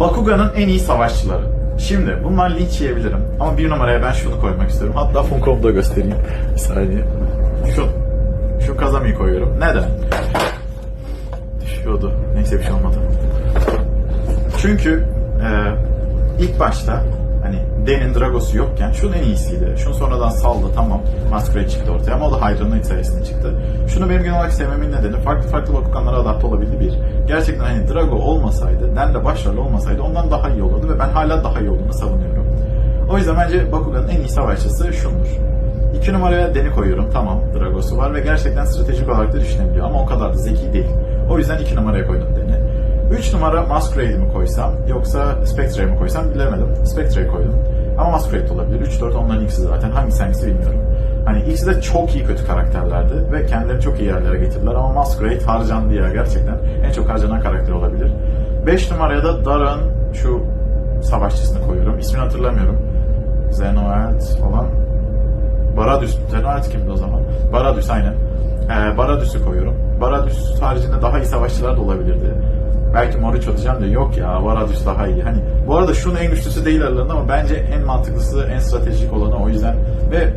Bakugan'ın en iyi savaşçıları. Şimdi bunlar linç yiyebilirim ama bir numaraya ben şunu koymak istiyorum. Hatta Funko'mu da göstereyim. Bir saniye. Şu. Şu Kazami'yi koyuyorum. Neden? Düşüyordu. Neyse bir şey olmadı. Çünkü e, ilk başta hani Den'in Dragos'u yokken şunun en iyisiydi. Şunu sonradan saldı tamam. Masquerade çıktı ortaya ama o da Hydra'nın sayesinde çıktı. Şunu benim genel olarak sevmemin nedeni farklı farklı Bakuganlara adapte olabildi bir. Gerçekten hani Drago olmasaydı, Den de başrol olmasaydı ondan daha iyi olurdu ve ben hala daha iyi olduğunu savunuyorum. O yüzden bence Bakugan'ın en iyi savaşçısı şundur. İki numaraya Den'i koyuyorum. Tamam Dragos'u var ve gerçekten stratejik olarak da düşünebiliyor ama o kadar da zeki değil. O yüzden iki numaraya koydum Den'i. 3 numara Masquerade'i mi koysam yoksa Spectre'yi mi koysam bilemedim. Spectre'yi koydum. Ama Masquerade de olabilir. 3-4 onların ikisi zaten. Hangisi hangisi bilmiyorum. İkisi de çok iyi kötü karakterlerdi ve kendilerini çok iyi yerlere getirdiler ama Masquerade harcandı ya gerçekten. En çok harcanan karakter olabilir. 5 numaraya da Dara'nın şu savaşçısını koyuyorum. İsmini hatırlamıyorum. Zenoelt falan. Baradüs. Zenoelt kimdi o zaman? Baradüs aynen. Ee, Baradüs'ü koyuyorum. Baradüs haricinde daha iyi savaşçılar da olabilirdi. Belki Moriço diyeceğim de yok ya Baradüs daha iyi. Hani bu arada şunun en güçlüsü değil aralarında ama bence en mantıklısı, en stratejik olanı o yüzden. Ve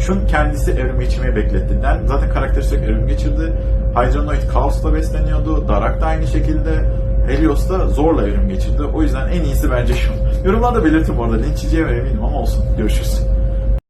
şun kendisi evrim geçirmeyi bekletti. Yani zaten karakteri sürekli evrim geçirdi. Hydronoid Kaos'la besleniyordu. Darak da aynı şekilde. Helios da zorla evrim geçirdi. O yüzden en iyisi bence şun. Yorumlarda belirtin bu arada. Linç eminim ama olsun. Görüşürüz.